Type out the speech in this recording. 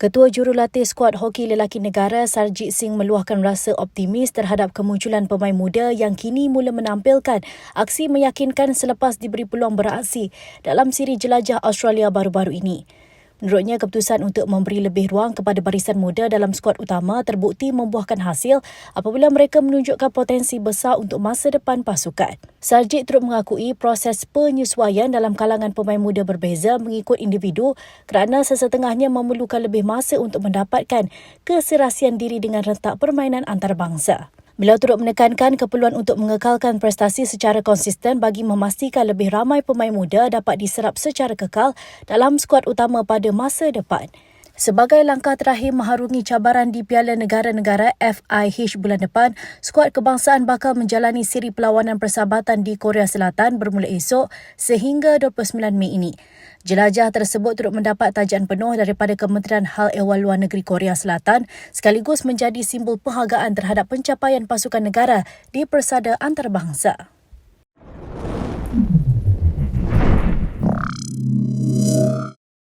Ketua Jurulatih Skuad Hoki Lelaki Negara Sarjit Singh meluahkan rasa optimis terhadap kemunculan pemain muda yang kini mula menampilkan aksi meyakinkan selepas diberi peluang beraksi dalam siri jelajah Australia baru-baru ini. Menurutnya, keputusan untuk memberi lebih ruang kepada barisan muda dalam skuad utama terbukti membuahkan hasil apabila mereka menunjukkan potensi besar untuk masa depan pasukan. Sarjit turut mengakui proses penyesuaian dalam kalangan pemain muda berbeza mengikut individu kerana sesetengahnya memerlukan lebih masa untuk mendapatkan keserasian diri dengan rentak permainan antarabangsa. Beliau turut menekankan keperluan untuk mengekalkan prestasi secara konsisten bagi memastikan lebih ramai pemain muda dapat diserap secara kekal dalam skuad utama pada masa depan. Sebagai langkah terakhir mengharungi cabaran di Piala Negara-Negara FIH bulan depan, skuad kebangsaan bakal menjalani siri perlawanan persahabatan di Korea Selatan bermula esok sehingga 29 Mei ini. Jelajah tersebut turut mendapat tajaan penuh daripada Kementerian Hal Ehwal Luar Negeri Korea Selatan sekaligus menjadi simbol penghargaan terhadap pencapaian pasukan negara di persada antarabangsa.